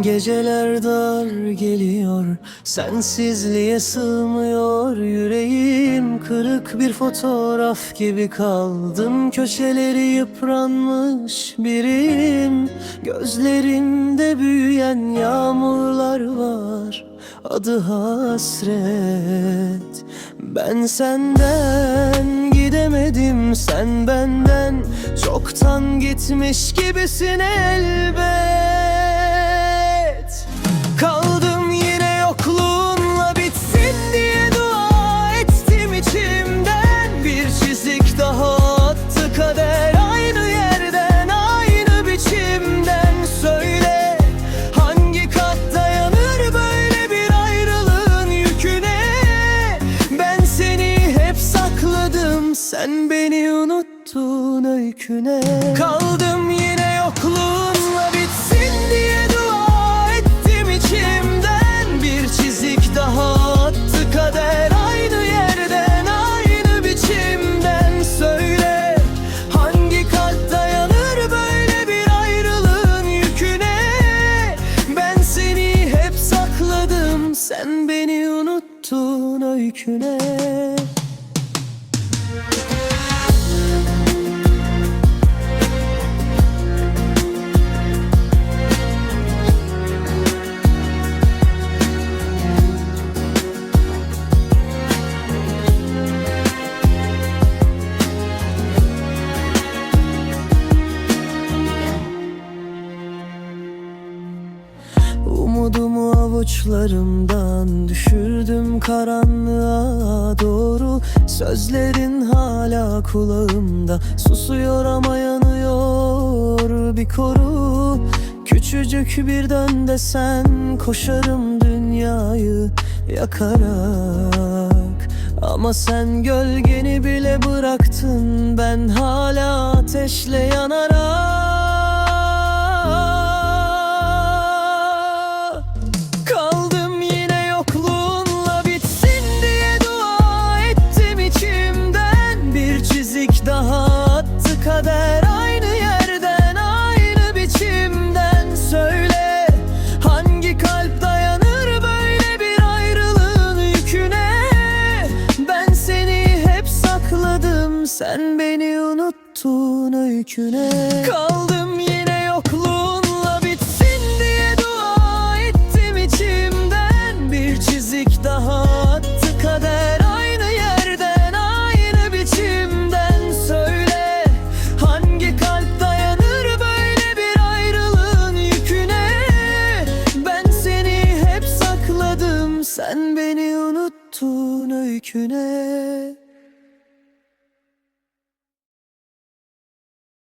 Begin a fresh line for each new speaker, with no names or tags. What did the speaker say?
Geceler dar geliyor Sensizliğe sığmıyor. Yüreğim Kırık bir fotoğraf gibi kaldım. Köşeleri yıpranmış biriyim Gözlerimde büyüyen yağmurlar var. Adı hasret. Ben senden gidemedim Sen benden. Çoktan gitmiş gibisin elbet sen beni unuttun öyküne. Kaldım yine yokluğunla bitsin diye dua ettim içimden. Bir çizik daha attı kader aynı yerden aynı biçimden. Söyle hangi kalp dayanır böyle bir ayrılığın yüküne? Ben seni hep sakladım sen beni unuttun öyküne Umudumu avuçlarımdan düşürdüm karanlığa doğru. Sözlerin hala kulağımda susuyor ama yanıyor bir koru. Küçücük bir dön desen koşarım dünyayı yakarak. Ama sen gölgeni bile bıraktın ben hala ateşle yanarak sen beni unuttun öyküne. Kaldım yine yokluğunla bitsin diye dua ettim içimden. Bir çizik daha attı kader aynı yerden aynı biçimden. Söyle hangi kalp dayanır böyle bir ayrılığın yüküne? Ben seni hep sakladım sen beni unuttun öyküne